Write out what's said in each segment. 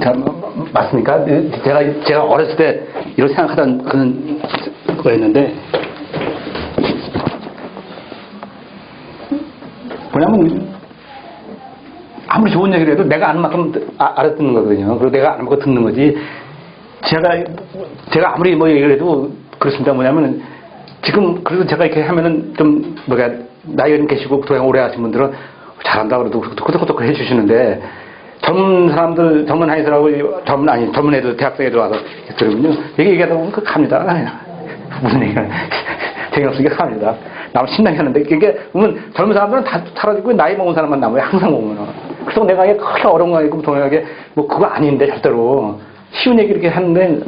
자, 뭐, 뭐, 맞습니까? 제가, 제가 어렸을 때 이렇게 생각하던 그런 거였는데, 뭐냐면, 아무리 좋은 얘기를 해도 내가 아는 만큼 아- 알아듣는 거거든요. 그리고 내가 아는 만큼 듣는 거지. 제가, 제가 아무리 뭐 얘기를 해도 그렇습니다. 뭐냐면, 지금, 그래도 제가 이렇게 하면은 좀, 뭐가, 나이 계시고 도양 오래 하신 분들은 잘한다 그래도 끄덕끄덕 해주시는데, 젊은 사람들, 젊은 아이들하고, 젊은, 아니, 젊은 애들, 대학생 애들 와서 들으면요. 얘기 얘기하다 보면 그 갑니다. 무슨 얘기가. 재미없으니까 갑니다. 나무 신나게 하는데, 이게, 보면 젊은 사람들은 다 사라지고 나이 먹은 사람만 남아요. 항상 보면. 그래서 내가 이게 크게 어려운 거 아니고 동양하게, 뭐, 그거 아닌데, 절대로. 쉬운 얘기 이렇게 하는데.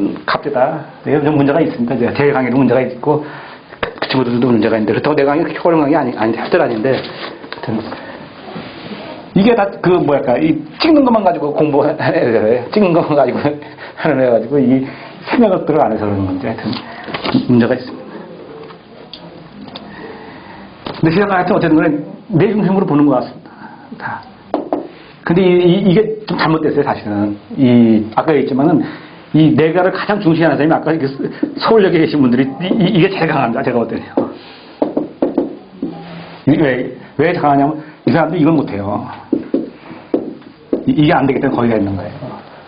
내가 좀 문제가 있습니다. 제가 제 강의도 문제가 있고, 그 친구들도 문제가 있는데, 그렇다고 내 강의가 그렇게 어려운 강의 아니, 아닌데, 절대로 아닌데, 이게 다 그 뭐랄까 이 찍는 것만 가지고 공부해야 돼. 찍는 것만 가지고 하는 애 가지고 이 생각을 안 해서 그러는 건데 하여튼 문제가 있습니다. 근데 세상 하여튼 어쨌든 간에 내 중심으로 보는 것 같습니다. 다. 근데 이, 게좀 잘못됐어요, 사실은. 이, 아까 얘기했지만은, 이 내가를 가장 중시하는 사람이 아까 그 서울역에 계신 분들이 이, 게 제일 강합니다, 제가. 이- 왜, 왜 강하냐면, 이 사람들이 이걸 못해요. 이, 게안 되기 때문에 거기가 있는 거예요.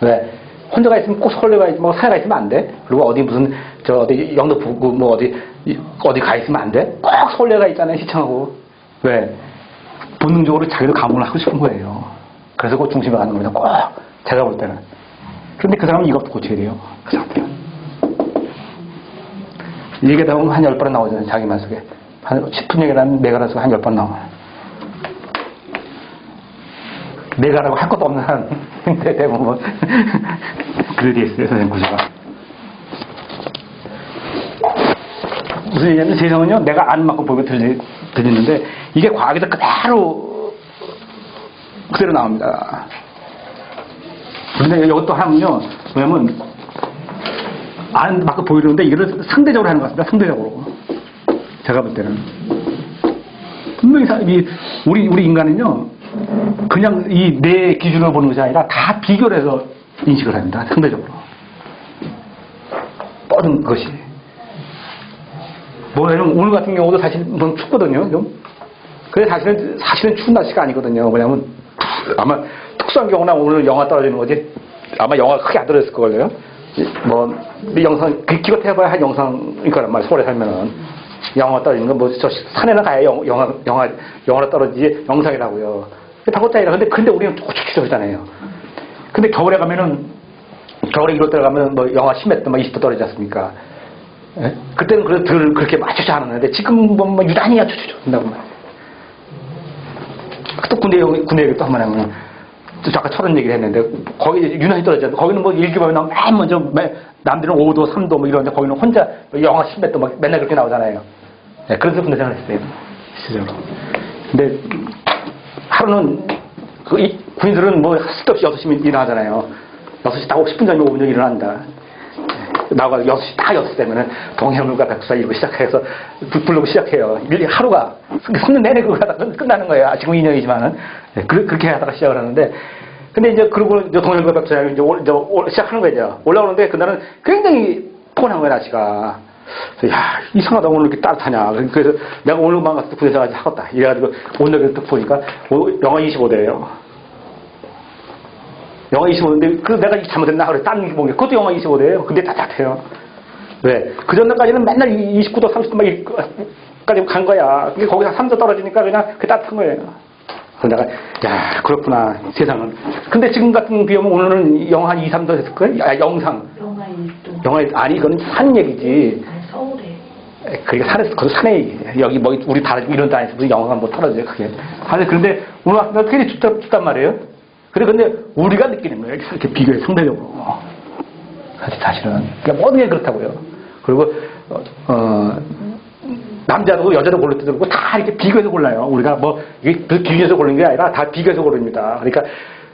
왜? 혼자가 있으면 꼭 서울에 있으면 뭐 산에 있으면 안 돼. 그리고 어디 무슨 저 어디 영도 부고 뭐 어디 이- 어디 가 있으면 안 돼. 꼭 서울에 가 있잖아요 시청하고. 왜? 본능적으로 자기도 감흥을 하고 싶은 거예요. 그래서 그 중심에 가는 겁니다. 꼭 제가 볼 때는. 그런데 그 사람은 이것도 고쳐야 돼요. 그 상태는. 얘기하다 보면 한 열번 나오잖아요. 자기 만 속에. 한 10분 얘기라면 내가라서 한열 번 나와요. 내가라고 할 것도 없는 한 대부분 뭐 그래 돼 있어요 선생님 구조가 무슨 얘기냐면 세상은요 내가 아는 만큼 보면 들리, 들리는데 이게 과학에서 그대로 그대로 나옵니다 그런데 이것도 하면요 뭐냐면 아는 만큼 보이는데 이거를 상대적으로 하는 것 같습니다 상대적으로 제가 볼 때는 분명히 사- 이 우리 우리 인간은요 그냥 이 내 기준으로 보는 것이 아니라 다 비교를 해서 인식을 합니다. 상대적으로. 뻗은 것이. 뭐냐면 오늘 같은 경우도 사실 좀 춥거든요. 좀. 근데 사실은, 사실은 추운 날씨가 아니거든요. 뭐냐면 아마 특수한 경우나 오늘 영하 떨어지는 거지 아마 영하 크게 안 떨어졌을 거예요. 뭐, 이 영상, 그 기껏 해봐야 한 영상일 거란 말이야. 서울에 살면은. 영하 떨어지는 건 뭐, 저 산에는 가야 영, 영하, 영하, 영하로 떨어지지 영상이라고요. 바꿨다 이라. 근데, 근데 우리는 고추기적이잖아요. 근데 겨울에 가면은, 겨울에 이럴 때 가면 뭐 영하 10몇 도, 막 20도 떨어지지 않습니까? 예? 그때는 그래, 덜 그렇게 맞추지 않았는데, 지금 뭐 유단히 맞춰주죠. 된다고 말이에요. 또 군대, 군대 얘기 또 한 번 하면, 또 아까 철원 얘기를 했는데, 거기 유난히 떨어졌죠. 거기는 뭐 나오면 맨 먼저, 맨- 남들은 5도, 3도 뭐 이러는데, 거기는 혼자 뭐 영하 10몇 도막 맨날 그렇게 나오잖아요. 네, 그래서 군대 생활 했어요. 시절로. 근데, 하루는, 그, 이, 군인들은 뭐, 쓸데없이 6시면 일어나잖아요. 6시 딱 10분 전이면 5분 전 일어난다. 나가 6시 딱 6시 되면은 동해물과 백두사 이러고 시작해서 불- 부르고 시작해요. 일- 하루가 3년 내내 그거 하다가 끝- 끝나는 거예요. 아, 지금 2년이지만은. 네, 그, 렇게 하다가 시작을 하는데 근데 이제 그러고 이제 동해물과 백두사 이제, 올- 이제 올- 시작하는 거죠. 올라오는데 그날은 굉장히 포근한 거야, 날씨가. 그래서 야, 이상하다, 오늘 이렇게 따뜻하냐. 그래서 내가 오늘만 때 부대에 가서 하겠다. 이래가지고 오늘 딱 보니까 오- 영하 25도예요. 영하 25도인데, 그 내가 잘못했나? 그래, 딴 게, 그것도 영하 25도예요. 근데 따뜻해요. 왜? 그 전날까지는 맨날 29도, 30도 막 까지 간 거야. 근데 거기서 3도 떨어지니까 그냥 그 따뜻한 거예요. 그래서 내가, 야, 그렇구나, 세상은. 근데 지금 같은 비 오면 오늘은 영하 2, 3도 됐을 거예요? 아, 영상. 영하 1도. 영하, 아니, 이거는 산 얘기지. 아니, 서울에. 그러니까 산에서, 그거 산의 얘기예요. 여기 뭐, 우리 다, 이런 데에서 무슨 영화가 뭐 떨어져요, 그게. 아니, 그런데 오늘 왔을 때 되게 춥다, 춥단 말이에요. 그래, 근데 우리가 느끼는 거예요. 이렇게 비교해, 상대적으로. 사실, 사실은. 그러니까 모든 게 그렇다고요. 그리고, 어, 어, 남자도 여자도 때도 그렇고 다 이렇게 비교해서 골라요. 우리가 뭐, 이게 그 기준에서 고르는 게 아니라 다 비교해서 고릅니다. 그러니까,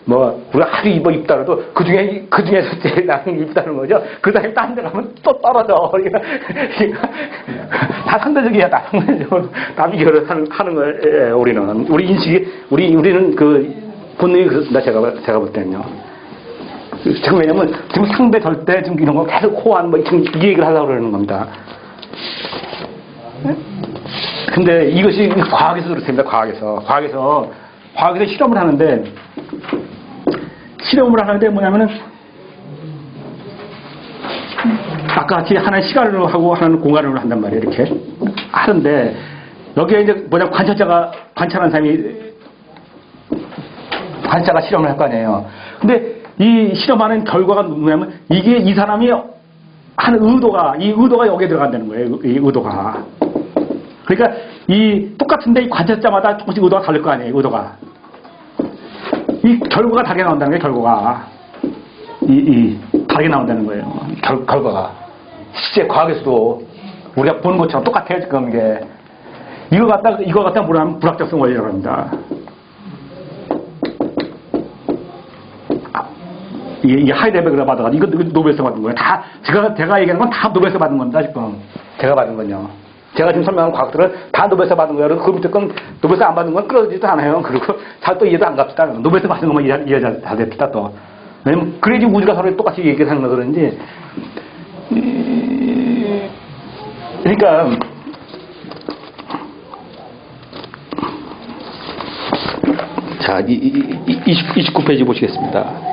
뭐 우리가 하루 입어 입다라도 그 중에 그 중에서 제일 나은 게 입다는 거죠. 그 다음에 딴 데 가면 또 떨어져. 그러니까 다 상대적이야, 다 상대적으로 다 비교를 하는, 하는 거예요. 예, 우리는 우리 인식이 우리 우리는 그 본능이 그렇습니다. 제가 제가 볼 때는요. 지금 왜냐면 지금 상대 절대 지금 이런 거 계속 호환 뭐 지금 이 얘기를 하려고 그러는 겁니다. 근데 이것이 과학에서 그렇습니다. 과학에서 과학에서 과학에서 실험을 하는데 실험을 하는데 뭐냐면은 아까 같이 하나의 시간으로 하고 하나는 공간으로 한단 말이에요. 이렇게 하는데 여기에 이제 뭐냐 관찰자가 관찰한 사람이 관찰자가 실험을 할 거 아니에요. 근데 이 실험하는 결과가 뭐냐면 이게 이 사람이 하는 의도가 이 의도가 여기에 들어간다는 거예요. 이 의도가. 그러니까 이 똑같은데 이 관찰자마다 조금씩 의도가 다를 거 아니에요. 의도가. 이 결과가 다르게 나온다는 거예요. 결과가. 이, 이 다르게 나온다는 거예요. 결, 결과가. 실제 과학에서도 우리가 보는 것처럼 똑같아요. 지금 이게. 이거 갖다 이거 갖다 뭐라면 불확정성 원리라고 합니다. 이게, 이게 하이데베그가 받아가지고 이거, 이거 노벨상 받은 거예요. 다 제가 제가 얘기하는 건 다 노벨상 받은 겁니다. 지금 제가 받은 건요. 제가 지금 설명한 과학들은 다 노벨상 받은 거예요. 그 밑에 건 노벨상 안 받은 건 끌어지지도 않아요. 그리고 잘 또 이해도 안 갑시다. 노벨상 받은 것만 이해, 이해 잘, 잘 됩시다 또. 왜냐면 그래야지 우리가 서로 똑같이 얘기를 하는 거 그런지. 이- 그러니까 자, 이, 이, 이, 20, 29페이지 보시겠습니다.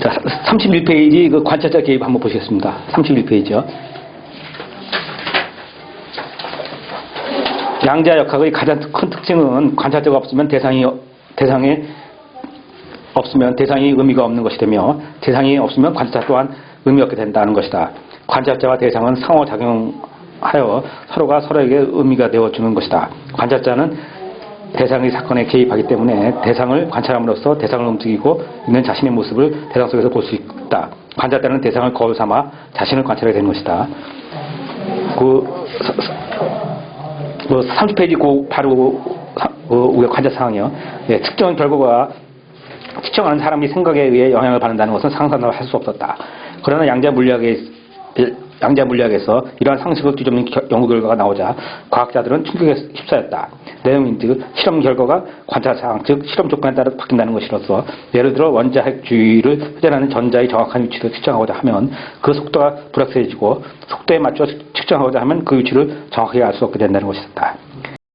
자, 31페이지 그 관찰자 개입 한번 보시겠습니다. 31페이지요. 양자 역학의 가장 큰 특징은 관찰자가 없으면 대상이 대상에 없으면 대상이 의미가 없는 것이 되며 대상이 없으면 관찰자 또한 의미 없게 된다는 것이다. 관찰자와 대상은 상호작용하여 서로가 서로에게 의미가 되어주는 것이다. 관찰자는 대상의 사건에 개입하기 때문에 대상을 관찰함으로써 대상을 움직이고 있는 자신의 모습을 대상 속에서 볼 수 있다. 관찰자는 대상을 거울 삼아 자신을 관찰하게 되는 것이다. 그 뭐 30페이지 고 바로 우리 관찰 상황이요. 예, 특정 결과가 특정하는 사람이 생각에 의해 영향을 받는다는 것은 상상도 할수 없었다. 그러나 양자 물리학에 양자 물리학에서 이러한 상식을 뒤집는 겨- 연구 결과가 나오자 과학자들은 충격에 휩싸였다. 내용인 즉 실험 결과가 관찰 상황 즉 실험 조건에 따라 바뀐다는 것이로서 예를 들어 원자핵주의를 회전하는 전자의 정확한 위치를 측정하고자 하면 그 속도가 불확실해지고 속도에 맞춰 측정하고자 하면 그 위치를 정확하게 알수 없게 된다는 것이었다.